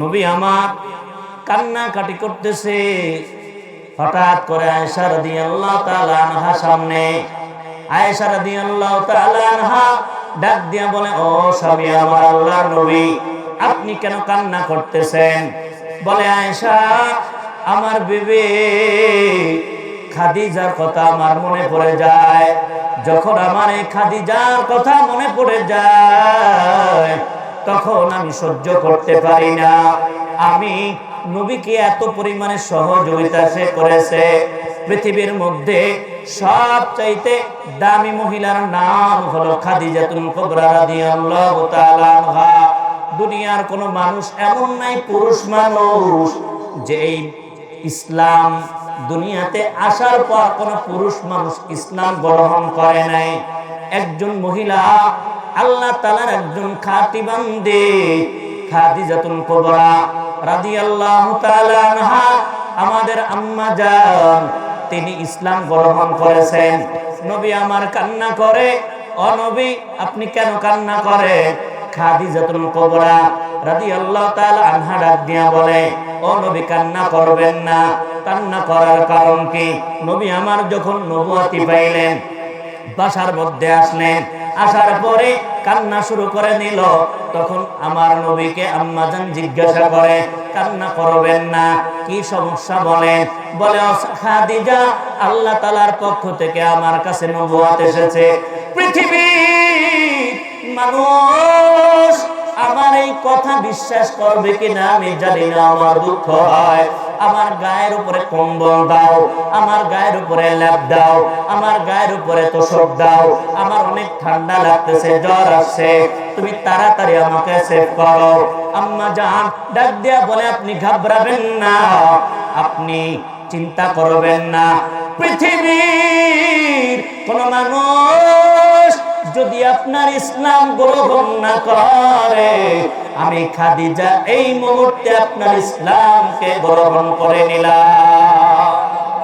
নবী আমার কান্নাকাটি করতেছে। হঠাৎ করে আয়েশা রাদিয়াল্লাহু আল্লাহ আনহা সামনে, আয়েশা রাদিয়াল্লাহু আল্লাহ আনহা ডাক দিয়া বলে, ও স্বামী আমার আল্লাহর নবী, আপনি কেন কান্না করতেছেন? বলে, আয়েশা, আমার বিবি খাদিজার কথা আমার মনে পড়ে যায়। যখন আমার এই খাদিজার কথা মনে পড়ে যায় তখন আমি সহ্য করতে পারি না। আমি নবীকে এত পরিমাণে সহযোগিতা সে করেছে। পৃথিবীর মধ্যে সব চাইতে দামি মহিলার নাম হলো খাদিজাতুল কুবরা রাদিয়াল্লাহু তাআলা আনহা। দুনিয়ার কোন মানুষ এমন নাই, পুরুষ মানুষ, যে ইসলাম দুনিয়াতে আসার পর কোন পুরুষ মানুষ ইসলাম গ্রহণ করে নাই। একজন মহিলা আল্লাহ তালার একজন খাতি বান্দে, খাদিজাতুল কুবরা রাদিয়াল্লাহু তাআলা আনহা, আমাদের আম্মা জান, তিনি ইসলাম গ্রহণ করেছেন। নবী আমার কান্না করে অনবী আপনি কেন কান্না করে খাদিজাতুল কুবরা রাদিয়াল্লাহু তাআলা আনহা ডাক দিয়া বলে, ও নবী, কান্না করবেন না। কান্না করার কারণ কি? নবী আমার যখন নবুয়াতি পাইলেন, বাসার মধ্যে আসলেন। আসার পরে কান্না শুরু করে নিল। তখন আমার নবীকে আম্মাজান জিজ্ঞাসা করে, কান্না করবেন না, কি সমস্যা বলেন? বলে "ও খাদিজা, আল্লাহ তালার পক্ষ থেকে আমার কাছে নবুয়াত এসেছে। পৃথিবী মানুষ কথা বিশ্বাস করবে কিনা আমি জানি না, আমার দুঃখ হয়। আমার গায়ের উপরে কম্বল দাও, আমার গায়ের উপরে ল্যাপ দাও, আমার গায়ের উপরে তোষক দাও, আমার অনেক ঠান্ডা লাগতেছে, জ্বর আসছে, তুমি তাড়াতাড়ি আমাকে সেভ করো। আম্মা জান, ডাক দিয়া বলে, আপনি ঘাবড়াবেন না, আপনি চিন্তা করবেন না। পৃথিবীর কোন মানুষ যদি আপনার ইসলাম গ্রহণ না করে, আমি খাদিজা, এই মুহূর্তে আপনার ইসলামকে গ্রহণ করে নিলাম।